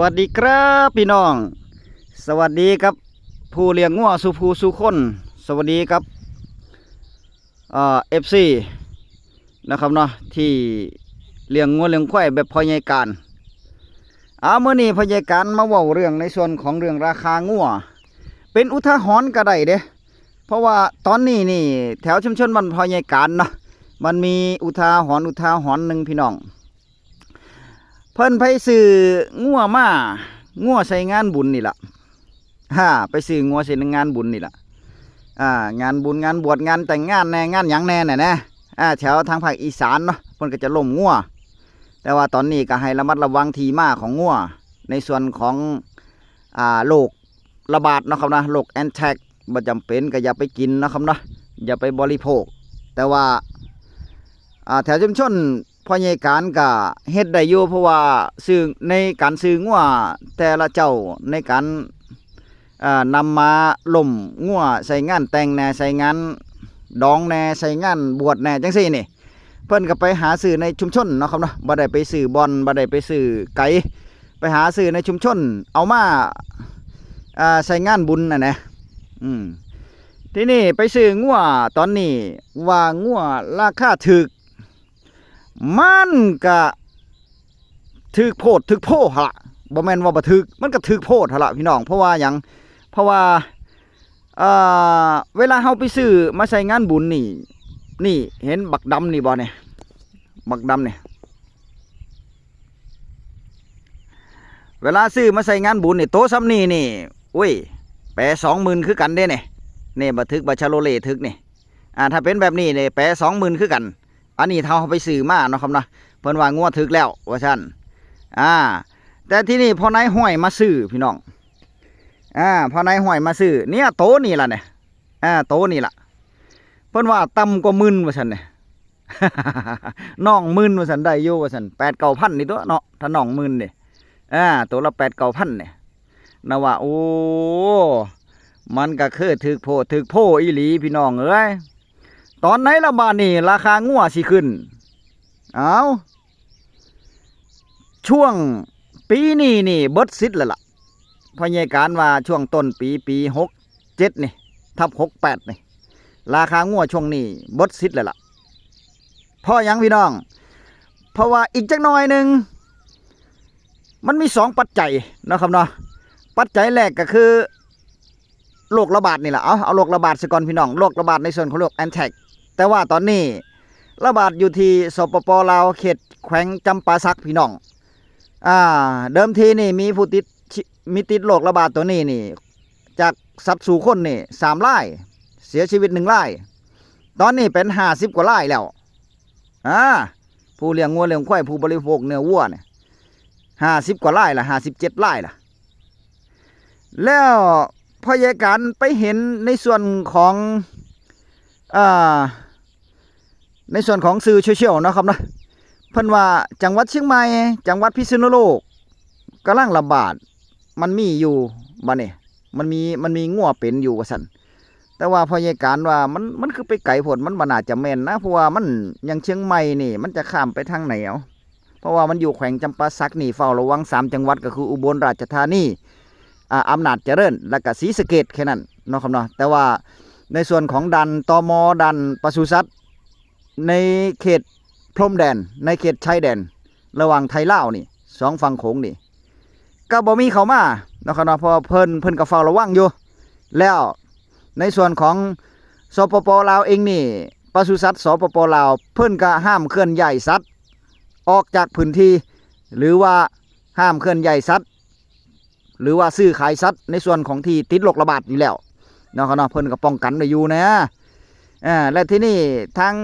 สวัสดีครับพี่น้อง สวัสดีครับ ผู้เลี้ยงงัวสุภูสุคนสวัสดีครับเอ่อฟซีนะครับเนาะที่เลี้ยงงัวเลี้ยงควายแบบพอใหญ่การเอาเมื่อนี้พอใหญ่การมาเว้าเรื่องในส่วนของเรื่องราคางัวเป็นอุทาหรณ์ก็ได้เด้เพราะว่าตอนนี้นี่ แถวชุมชนมันพอใหญ่การเนาะมันมีอุทาหรณ์อุทาหรณ์หนึ่งพี่น้อง เพิ่นไปซื้องัวมางัวใส่งานบุญนี่ล่ะฮ่าไปซื้องัวใส่งานบุญนี่ล่ะอ่างานบุญงานบวชงานแต่งงานแน่งานหยังแน่น่ะนะอ่าแถวทางภาคอีสานเนาะเพิ่นก็จะล่มงัวแต่ว่าตอนนี้ก็ให้ระมัดระวังทีมาของงัวในส่วนของอ่าโรคระบาดเนาะครับนะโรคแอนแทกบ่จำเป็นก็อย่าไปกินนะครับเนาะอย่าไปบริโภค แต่ว่าอ่าแถวชุมชน พ่อใหญ่การก็เฮ็ดได้อยู่เพราะว่าซื้อในการซื้องัวแต่ละเจ้าในการอ่านำมาล่มงัวใส่งานแต่งแน่ใส่งานดองแน่ใส่งานบวชแน่จังซี่นี่เพิ่นก็ไปหาซื้อในชุมชนเนาะครับเนาะบ่ได้ไปซื้อบอนบ่ได้ไปซื้อไก่ไปหาซื้อในชุมชน เอามาอ่าใส่งานบุญน่ะนะอืมที่นี่ไปซื้องัวตอนนี้ว่างัวราคาถูก มันก็ถึกโพดถึกโพหละบ่แม่นว่าบ่ถึกมันก็ถึกโพดหละพี่น้องเพราะว่าหยังเพราะว่าเอ่อเวลาเฮาไปซื้อมาใส่งานบุญนี่ นี่เห็นบักดำนี่บ่เนี่ยบักดำเนี่ยเวลาซื้อมาใส่งานบุญนี่โต๊ะซ้ำนี่นี่อุ้ยแปรสองหมื่นคือกันเด้เนี่ยนี่บัทึกบัชาโลเลทึกนี่อ่าถ้าเป็นแบบนี้เนี่ยแปรสองหมื่นคือกัน อันนี้เท่าเขาไปซื้อมาเนาะครับเนาะเพิ่นว่างวดถึกแล้วว่าซั่นอ่า แต่ที่นี่พอนายห้อยมาซื้อพี่น้องอ่าพอนายห้อยมาซื้อเนี่ยโตนี่ล่ะเนี่ยอ่าโตนี่ล่ะเพิ่นว่าต่ำกว่าหมื่นว่าซั่นเนี่ยน้องหมื่นว่าซั่นได้อยู่ว่าซั่นแปดเก้าพันนี่ตัวเนาะถ้าน้องหมื่นเนี่ยอ่าตัวละแปดเก้าพันเนี่ยนะว่าโอ้มันก็คือถึกโพถึกโพอีหลีพี่น้องเอ้ย ตอนไหนละบาดนี่ราคางัวสิขึ้น เอาช่วงปีนี้นี่เบิดซิดแล้วล่ะพยาการว่าช่วงต้นปีปีหกเจ็ดนี่ ทับหกแปดนี่ ราคางัวช่วงนี้เบิดซิดแล้วล่ะพราะหยังพี่น้อง เพราะว่าอีกจักหน่อยหนึ่งมันมีสองปัจจัยนะครับเนาะปัจจัยแรกก็คือโรคระบาดนี่แหละเอาเอาโรคระบาดสก่อนพี่น้องโรคระบาดในส่วนของโรคแอนแทก แต่ว่าตอนนี้ระบาดอยู่ที่สปปลาวเขตแขวงจำปาสักพี่น้อง อ่า เดิมทีนี่มีผู้ติดมีติดโรคระบาดตัวนี้นี่ จากสัตว์สู่คนนี่สามรายเสียชีวิตหนึ่งรายตอนนี้เป็นห้าสิบกว่ารายแล้ว อ่า ผู้เลี้ยงงัวเลี้ยงควายผู้บริโภคเนื้อวัวเนี่ยห้าสิบกว่ารายละห้าสิบเจ็ดรายละแล้วพยายการไปเห็นในส่วนของอ่า ในส่วนของสื่อโซเชียลนะครับนะเพิ่นว่าจังหวัดเชียงใหม่จังหวัดพิษณุโลกกำลังระบาดมันมีอยู่บัดนี้มันมีมันมีงัวเป็นอยู่ว่าซั่นแต่ว่าพอยายการว่ามันมันคือไปไกลโพดมันบ่น่าจะแม่นนะเพราะว่ามันยังเชียงใหม่นี่ มันจะข้ามไปทางไหนเอาเพราะว่ามันอยู่แขวงจำปาสักนี่เฝ้าระวังสามจังหวัดก็คืออุบลราชธานีอ่าอำนาจเจริญ และก็ศรีสะเกษแค่นั้นเนาะครับเนาะแต่ว่าในส่วนของดันตอมดันปศุสัตว์ ในเขตพรมแดน ในเขตชายแดน ระหว่างไทยลาวนี่สองฝั่งโขงนี่ก็บ่มีเขามาเนาะครับเนาะพราะเพิ่นเพิ่นก็เฝ้าระวังอยู่ แล้วในส่วนของสปปลาวเองนี่ปศุสัตว์สปปลาวเพิ่นก็ห้ามเคลื่อนย้ายสัตว์ออกจากพื้นที่ หรือว่าห้ามเคลื่อนย้ายสัตว์หรือว่าซื้อขายสัตว์ในส่วนของที่ติดโรคระบาดอยู่แล้วเนาะครับเนาะเพิ่นก็ป้องกันไว้อยู่นะอ่าและที่นี่ทาง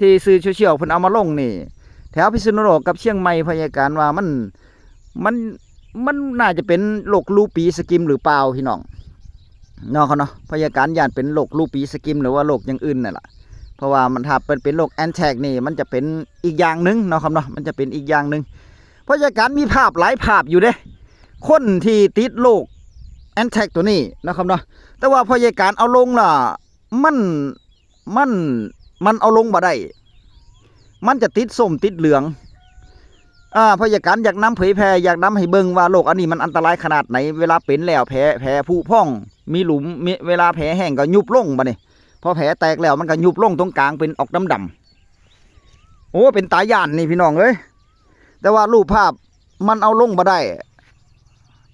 ที่สื่อเชียลเพิ่นเอามาลงนี่ แถวพิษณุโลกกับเชียงใหม่พยาการว่ามันมันมันน่าจะเป็นโรคลูปีสกิมหรือเปล่าพี่น้องเนาะเขาเนาะพยาการยานเป็นโรคลูปีสกิมหรือว่าโรคอย่างอื่นนั่นแหละเพราะว่ามันถ้าเป็นเป็นโรคแอนแทกนี่มันจะเป็นอีกอย่างหนึ่งเนาะครับเนาะมันจะเป็นอีกอย่างหนึ่งพยาการมีภาพหลายภาพอยู่เด้คนที่ติดโรคแอนแทกตัวนี้นะครับเนาะแต่ว่าพยาการเอาลงล่ะมันมัน มันเอาลงบ่ได้ มันจะติดส้มติดเหลืองอ่าเพราะอยากการอยากนำเผยแพร่อยากนำให้เบิ่งว่าโรคอันนี้มันอันตรายขนาดไหน เวลาเป็นแล้วแผลแผลผุพอง มีหลุมมีเวลาแผลแห้งก็ยุบลงบัดนี้พอแผลแตกแล้วมันก็ยุบลงตรงกลางเป็นออกดำดำโอ้เป็นตายานนี่พี่น้องเอ้ยแต่ว่ารูปภาพมันเอาลงบ่ได้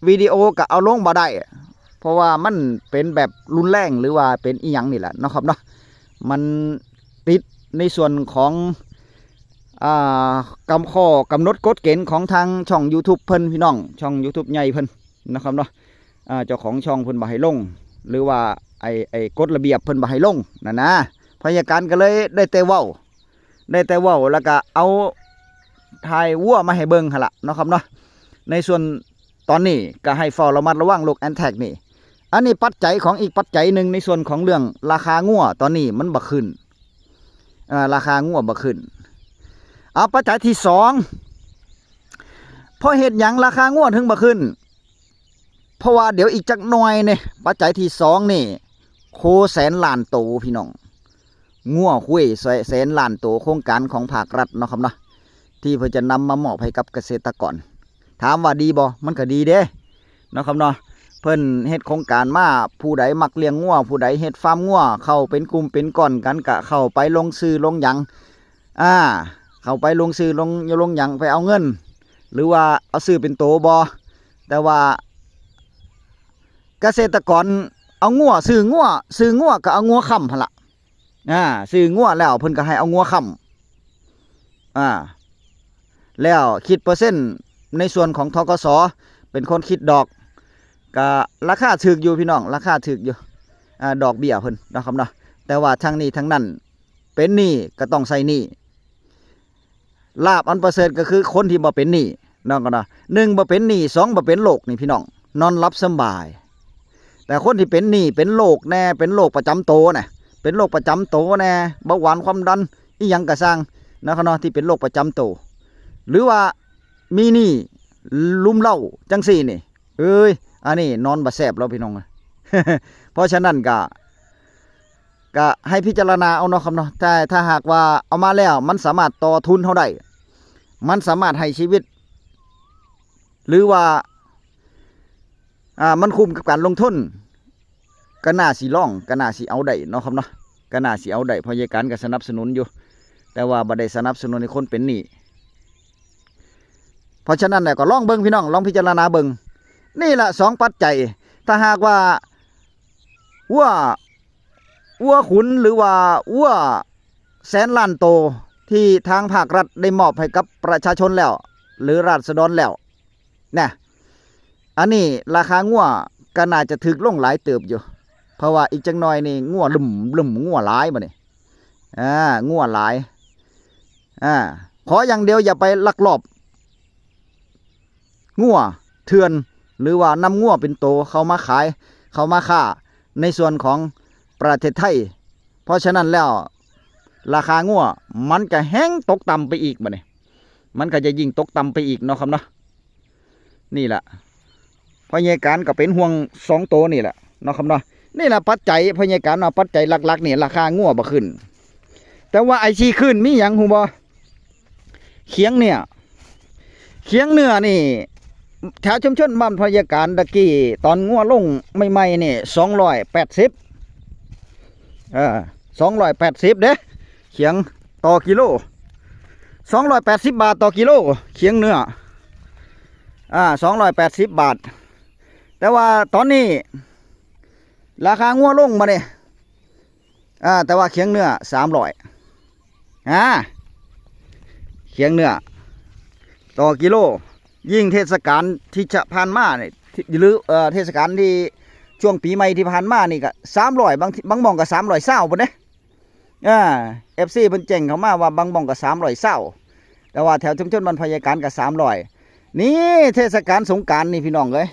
วิดีโอก็เอาลงบ่ได้ เพราะว่ามันเป็นแบบรุนแรงหรือว่าเป็นอีหยังนี่แหละนะครับเนาะมัน ติดในส่วนของกำข้อกำหนดกฎเกณฑ์ของทางช่อง YouTube เพิ่นพี่น้อง ช่อง YouTube ใหญ่เพิ่นนะครับเนาะเจ้าของช่องเพิ่นบ่ให้ลง หรือว่าไอ้ไอ้กฎระเบียบเพิ่นบ่ให้ลงนั่นนะพยาการก็เลยได้แต่เว้าได้แต่เว้าแล้วก็เอาถ่ายวัวมาให้เบิ่งหั่นล่ะเนาะครับเนาะในส่วนตอนนี้ก็ให้เฝ้าระมัดระวังโรคแอนแทกนี่ อันนี้ปัจจัยของอีกปัจจัยหนึ่งในส่วนของเรื่องราคางัวตอนนี้มันบ่ขึ้น ราคางัวบ่ขึ้น เอาปัจจัยที่สองเพราะเหตุหยังราคางัวถึงบ่ขึ้น เพราะว่าเดี๋ยวอีกจักหน่อยเนี่ยปัจจัยที่สองนี่ โคแสนล้านโตพี่น้องงัวคุยแสนล้านโตโครงการของภาครัฐเนาะครับเนาะที่เพื่อจะนำมามอบให้กับเกษตรกร ถามว่าดีบ่มันก็ดีเด้เนาะครับเนาะ เพิ่นเฮ็ดโครงการมาผู้ใดมักเลี้ยงงัวผู้ใดเฮ็ดฟาร์มงัวเข้าเป็นกลุ่มเป็นก้อนกันกะเข้าไปลงซื้อลงหยังอ่าเข้าไปลงซื้อลงลงหยังไปเอาเงิน หรือว่าเอาซื้อเป็นโตบ่แต่ว่า เกษตรกรเอางัวซื้องัวซื้องัวก็เอางัวค้ำหั่นล่ะอ่าซื้องัวแล้วเพิ่นก็ให้เอางัวค้ำอ่าแล้วคิดเปอร์เซ็นต์ในส่วนของทกสเป็นคนคิดดอก ก็ราคาถึกอยู่พี่น้องราคาถึกอยู่อ่าดอกเบี้ยเพิ่นนะครับเนาะแต่ว่าทั้งนี้ทั้งนั้นเป็นหนี้ก็ต้องใส่หนี้ลาบอันประเสริฐก็คือคนที่บ่เป็นหนี้น้องก็เนาะหนึ่งบ่เป็นหนี้สองบ่เป็นโรคนี่พี่น้องนอนรับสบาย แต่คนที่เป็นหนี้เป็นโรคแน่เป็นโรคประจำตัวน่ะเป็นโรคประจำตัวแน่เบาหวานความดันอีหยังก็สร้างนะครับเนาะที่เป็นโรคประจำตัวหรือว่ามีหนี้ลุ่มเหล้าจังซี่นี่เอ้ย อันนี้นอนบ่แซบแล้วพี่น้องเพราะฉะนั้นก็ก็ให้พิจารณาเอาเนาะครับเนาะแต่ถ้าหากว่าเอามาแล้ว มันสามารถต่อทุนเท่าได้มันสามารถให้ชีวิต หรือว่าอ่ามันคุ้มกับการลงทุนก็น่าสิลองก็น่าสิเอาได้เนาะครับเนาะก็น่าสิเอาได้เพราะยายการก็สนับสนุนอยู่ แต่ว่าบ่ได้สนับสนุนให้คนเป็นหนี้เพราะฉะนั้นแหละก็ลองเบิ่งพี่น้องลองพิจารณาเบิ่ง นี่แหละสองปัจจัย ถ้าหากว่าวัววัวขุนหรือว่าวัวแสนล้านโตที่ทางภาครัฐได้มอบให้กับประชาชนแล้ว หรือราษฎรแล้วนะอันนี้ราคางัวก็น่าจะถึกลงหลายเติบอยู่ เพราะว่าอีกจังหน่อยนี่งัวลุ่มลุ่มงัวหลายมาเนี่อ่างัวหลายอ่าขออย่างเดียวอย่าไปลักลอบงัวเถื่อน หรือว่านำงัวเป็นโตเขามาขาย เขามาค้าในส่วนของประเทศไทย เพราะฉะนั้นแล้วราคางัวมันก็แห้งตกต่ำไปอีกบ่เนี่ยมันก็จะยิ่งตกต่ำไปอีกเนาะครับเนาะนี่แหละพยาการก็เป็นห่วงสองโตวนี่แหละเนาะครับเนาะนี่แหละปัจจัยพยาการเนาะปัจจัยหลักๆนี่ราคางัวบ่ขึ้น แต่ว่าไอชีขึ้นมีหยังหูบ่เคียงเนี่ยเคียงเนื้อนี่ แถวชุมชนบ้านพยาการตะกี้ตอนงัวลงใหม่ๆนี่สองร้อยแปดสิบเออสองร้อยแปดสิบเด้เขียงต่อกิโลสองร้อยแปดสิบบาทต่อกิโลเขียงเนื้ออ่าสองร้อยแปดสิบบาท แต่ว่าตอนนี้ ราคางัวลงมาเนี่ยอ่าแต่ว่าเขียงเนื้อสามร้อยอ่าเขียงเนื้อต่อกิโล ยิ่งเทศกาลที่จะผ่านมาเนี่ยหรือเอ่อเทศกาลที่ช่วงปีใหม่ที่ผ่านมานี่ก็สามร้อยบางบางมองก็สามร้อยเศร้าปะเนี่ยอ่าเอฟซีเพิ่นแจ้งเข้ามาว่าบางมองก็สามร้อยเศร้าแต่ว่าแถวชุมชนบรรพยาการก็สามร้อยนี่เทศกาลสงการนี่พี่น้องเลย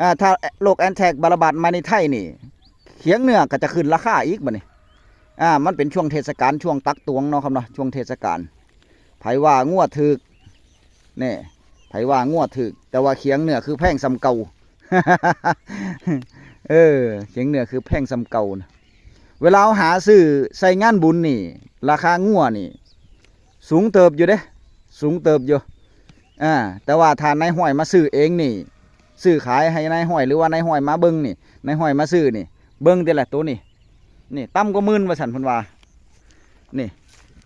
อ่าถ้าโรคแอนแทกบาระบาดมาในไทยนี่เขียงเนื้อก็จะขึ้นราคาอีกบัดนี้อ่ามันเป็นช่วงเทศกาลช่วงตักตวงเนาะครับเนาะช่วงเทศกาลไผว่างวถึกนี่ ไผว่างัวถึก แต่ว่าเคียงเหนือคือแพงสำเก่าเออเคียงเหนือคือแพงสำเก่านะเวลาเอาหาซื้อใส่งานบุญนี่ ราคางัวนี่ สูงเติบอยู่เด้ สูงเติบอยู่อ่าแต่ว่าถ้านายห้อยมาซื้อเองนี่ซื้อขายให้นายห้อยหรือว่านายห้อยมาเบิ่งนี่นายห้อยมาซื้อนี่ เบิ่งแต่ละตัวนี่นี่ต่ำกว่าหมื่นว่าซั่นพิ่นว่านี่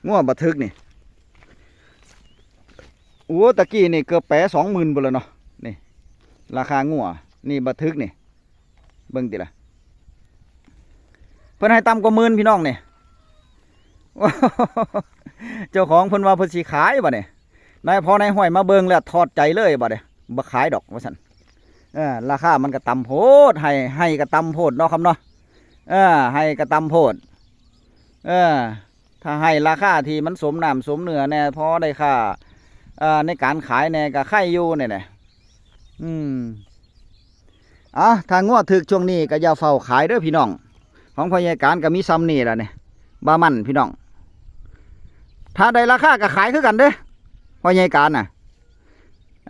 งัวบัทึกนี่ โอ้ตะกี้นี่เกือบแปะ20,000บ่แล้วเนาะนี่ราคางัวนี่บัทึกนี่เบิ่งติละเพิ่นให้ต่ำกว่าหมื่นพี่น้องเนี่ยเจ้าของเพิ่นว่าเพิ่นสิขายบ่เนี่ยนายพอนายห้อยมาเบิ่งแล้วถอดใจเลยบ่เนี่ยบ่ขายดอกว่าซั่นเออราคามันก็ต่ำโพดให้ให้ก็ต่ำโพดเนาะครับเนาะเออให้ก็ต่ำโพดเออถ้าให้ราคาที่มันสมน้ำสมเนื้อแน่พอได้ค่า ในการขายแน่ก็ไข่อยู่เนี่ยแหละอืมอะถ้างวดถึกช่วงนี้ก็อย่าเฝ้าขายเด้อพี่น้อง ของพยาการก็มีซ้ำนี่แหละเนี่ยบามันพี่น้อง ถ้าได้ราคาก็ขายคือกันเด้อพ่อใหญ่การน่ะ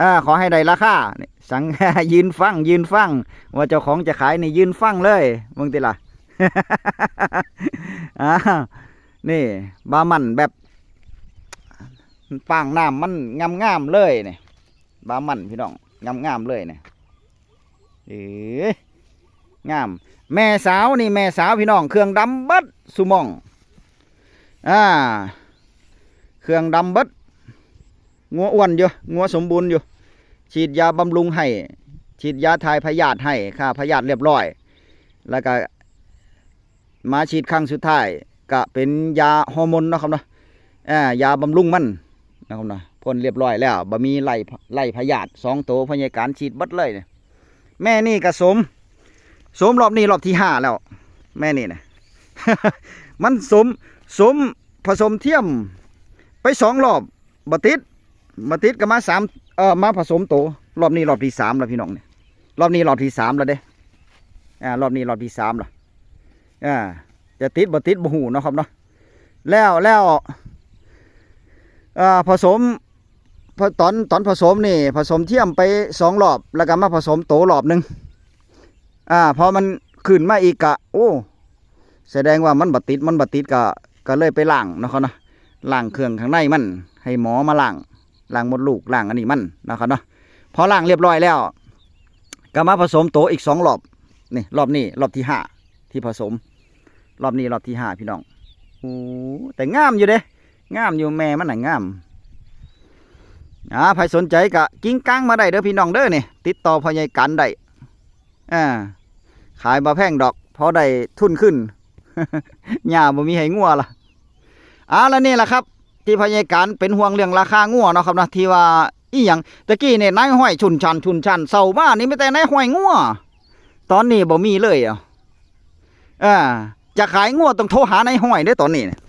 อ่าขอให้ได้ราคานี่สังยืนฟังยืนฟัง ว่าเจ้าของจะขายนี่ยืนฟังเลยมึงติล่ะอ่านี่บามันแบบ ปางน้ำมันงามงามๆเลยเนี่ยบามันพี่น้องงามงามๆเลยเนี่ยเอ้ยงาม แม่สาวนี่แม่สาวพี่น้อง เครื่องดำบัดสุมองอ่าเครื่องดำบิดงัวอ้วนอยู่งัวสมบูรณ์อยู่ ฉีดยาบำรุงให้ฉีดยาทายพยาธิให้ค่าพยาธิเรียบร้อย แล้วก็มาฉีดครั้งสุดท้ายก็เป็นยาฮอร์โมนนะครับเนาะอ่ายาบำรุงมัน นะครับเนาะพ่นเรียบร้อยแล้วบ่มีไล่ไล่พยาธิสองโตพยาการฉีดบัดเลยเนี่ยแม่นี่ก็สม สมรอบนี้รอบที่ห้าแล้ว แม่นี่นะมันสมสมผสมเทียม ไปสองรอบบติดบติดก็มาสามเออมาผสมโตรอบนี้รอบที่สามแล้วพี่น้องเนี่ยรอบนี้รอบที่สามแล้วเด้อ่ารอบนี้รอบที่สามแล้วอ่าจะติดบติดบ่หูเนาะครับเนาะแล้วแล้ว ผสมพอตอนตอนผสมนี่ ผสมเทียมไปสองรอบ แล้วก็มาผสมโตรอบหนึ่งอ่าพอมันขึ้นมาอีกกะ โอ้ แสดงว่ามันบัติดมันบัติดก็ก็เลยไปล้างนะครับเนาะล้างเครื่องข้างในมัน ให้หมอมาล้างล้างมดลูกล้างอันนี้มันนะครับเนาะพอล้างเรียบร้อยแล้วก็มาผสมโตอีกสองรอบนี่รอบนี้รอบที่ห้าที่ผสม รอบนี้รอบที่ห้าพี่น้องโอ้แต่งามอยู่เด้ งามอยู่แม่มันน่ะงามอ่าใครสนใจก็กิ้งก้างมาได้เด้อพี่น้องเด้อนี่ติดต่อพ่อใหญ่กันได้อ่าขายบาแพงดอกพอได้ทุนขึ้นหญ้าบ่มีให้งัวล่ะอ่าแล้วนี่แหละครับ ที่พยายการเป็นห่วงเรื่องราคางัวเนาะครับนะที่ว่าอีหยังตะกี้เนี่ยนายห้อยชุนชันชุนชันเศร้าบ้านนี่ไม่แต่นายห้อยงัวตอนนี้บ่มีเลยอะอ่าจะขายงัวต้องโทรหานายห้อยเด้อตอนนี้เนี่ย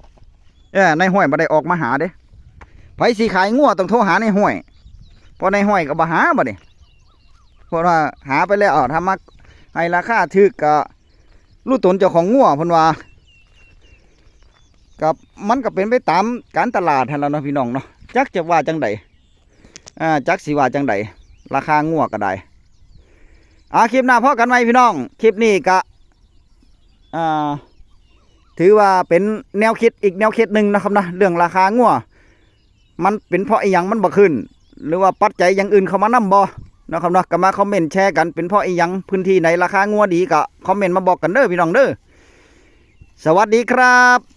เออนห้อยบ่ได้ออกมาหาเด้ไผสิขายงัวต้องโทรหาในห้อยเพราะในห้อยก็บ่หาบ่นี่เพราะว่าหาไปแล้วอะถ้ามาให้ราคาถูกก็รู้ตนเจ้าของงัวพนว่ากับมันก็เป็นไปตามการตลาดหั่นแหล้วเนาะพี่น้องเนาะจักจะว่าจังใดอ่าจักสิว่าจังใดราคางัวก็ได้อ่าคลิปหน้าพอกันไหมพี่น้อง คลิปนี้ก็อ่า ถือว่าเป็นแนวคิดอีกแนวคิดหนึ่งนะครับนะเรื่องราคางัวมันเป็นเพราะอีหยังมันบ่ขึ้น หรือว่าปัจจัยอย่างอื่นเข้ามานํบ่นะครับนะก็มาคอมเมนต์แชร์กันเป็นเพราะอีหยังพื้นที่ไหนราคางัวดีก็คอมเมนต์มาบอกกันเด้อพี่น้องเด้อสวัสดีครับ